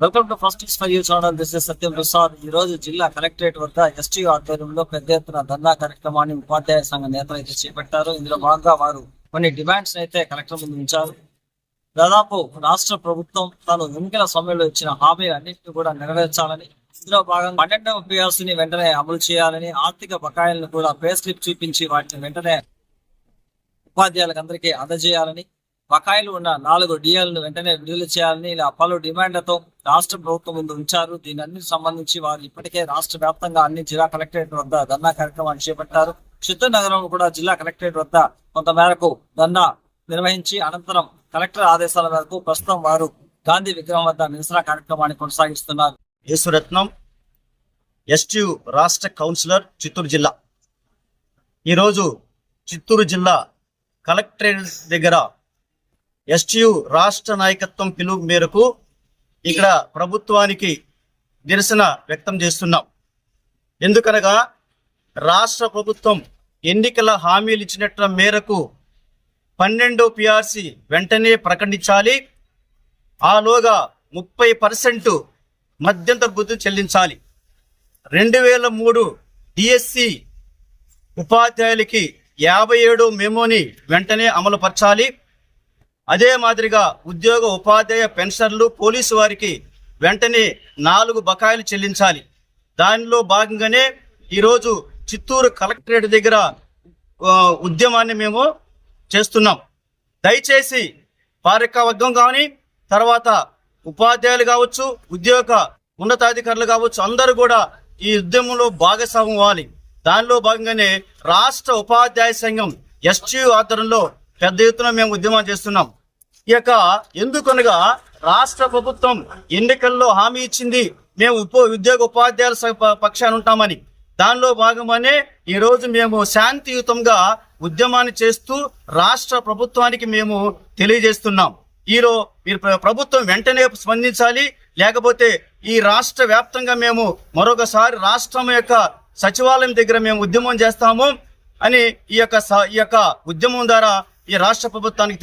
Welcome to first for you channel this is Satyam Prasad ఈ రోజు జిల్లా collectorate వద్ద ఎస్టీ ఆధ్వర్యంలో పెద్ద ఎత్తున ధర్నా కార్యక్రమాన్ని ఉపాధ్యాయ సంఘ నేతలు అయితే చేపట్టారు. ఇందులో భాగంగా వారు కొన్ని డిమాండ్స్ అయితే కలెక్టర్ ముందు ఉంచారు. దాదాపు రాష్ట్ర ప్రభుత్వం తాను ఎన్నికల సమయంలో ఇచ్చిన హామీలన్నింటినీ కూడా నెరవేర్చాలని ఇందులో భాగంగా పన్నెండవ పిఆర్సీని వెంటనే అమలు చేయాలని ఆర్థిక బకాయిలను కూడా పే స్లిప్ చూపించి వాటిని వెంటనే ఉపాధ్యాయులకు అందరికీ అందజేయాలని బకాయిలు ఉన్న నాలుగు డిఎల్ను వెంటనే విడుదల చేయాలని ఇలా పలు డిమాండ్లతో రాష్ట్ర ప్రభుత్వం ముందు ఉంచారు. దీని అన్ని సంబంధించి వారు ఇప్పటికే రాష్ట్ర వ్యాప్తంగా అన్ని జిల్లా కలెక్టరేట్ వద్ద ధర్నా కార్యక్రమాన్ని చేపట్టారు. చిత్తూరు నగరం కూడా జిల్లా కలెక్టరేట్ వద్ద కొంత మేరకు ధర్నా నిర్వహించి అనంతరం కలెక్టర్ ఆదేశాల మేరకు ప్రస్తుతం వారు గాంధీ విగ్రహం వద్ద నిరసన కార్యక్రమాన్ని కొనసాగిస్తున్నారు. యేసురత్నం ఎస్టీ రాష్ట్ర కౌన్సిలర్ చిత్తూరు జిల్లా. ఈరోజు చిత్తూరు జిల్లా కలెక్టరేట్ దగ్గర ఎస్టియు రాష్ట్ర నాయకత్వం పిలుపు మేరకు ఇక్కడ ప్రభుత్వానికి నిరసన వ్యక్తం చేస్తున్నాం. ఎందుకనగా రాష్ట్ర ప్రభుత్వం ఎన్నికల హామీలు ఇచ్చినట్ల మేరకు పన్నెండో పిఆర్సి వెంటనే ప్రకటించాలి. ఆలోగా ముప్పై పర్సెంట్ మధ్యంతర బుద్ధి చెల్లించాలి. రెండు వేల మూడు డిఎస్సి ఉపాధ్యాయులకి యాభై ఏడు మెమోని వెంటనే అమలుపరచాలి. అదే మాదిరిగా ఉద్యోగ ఉపాధ్యాయ పెన్షన్లు పోలీసు వారికి వెంటనే నాలుగు బకాయిలు చెల్లించాలి. దానిలో భాగంగానే ఈరోజు చిత్తూరు కలెక్టరేట్ దగ్గర ఉద్యమాన్ని మేము చేస్తున్నాం. దయచేసి పారికవర్గం కానీ తర్వాత ఉపాధ్యాయులు కావచ్చు ఉద్యోగ ఉన్నతాధికారులు కావచ్చు అందరూ కూడా ఈ ఉద్యమంలో భాగస్వామ్యం అవ్వాలి. దానిలో భాగంగానే రాష్ట్ర ఉపాధ్యాయ సంఘం ఎస్టీ ఆధ్వర్యంలో పెద్ద ఎత్తున మేము ఉద్యమం చేస్తున్నాం. ఈ యొక్క ఎందుకనగా రాష్ట్ర ప్రభుత్వం ఎన్నికల్లో హామీ ఇచ్చింది. మేము ఉప ఉద్యోగ ఉపాధ్యాయుల పక్షాన్ని పక్షాన ఉంటామని. దానిలో భాగమనే ఈరోజు మేము శాంతియుతంగా ఉద్యమాన్ని చేస్తూ రాష్ట్ర ప్రభుత్వానికి మేము తెలియజేస్తున్నాం. ఈరో మీరు ప్రభుత్వం వెంటనే స్పందించాలి. లేకపోతే ఈ రాష్ట్ర వ్యాప్తంగా మేము మరొకసారి రాష్ట్రం యొక్క సచివాలయం దగ్గర మేము ఉద్యమం చేస్తాము అని ఈ యొక్క స- ఈ యొక్క ఉద్యమం ద్వారా ఈ రాష్ట్ర ప్రభుత్వానికి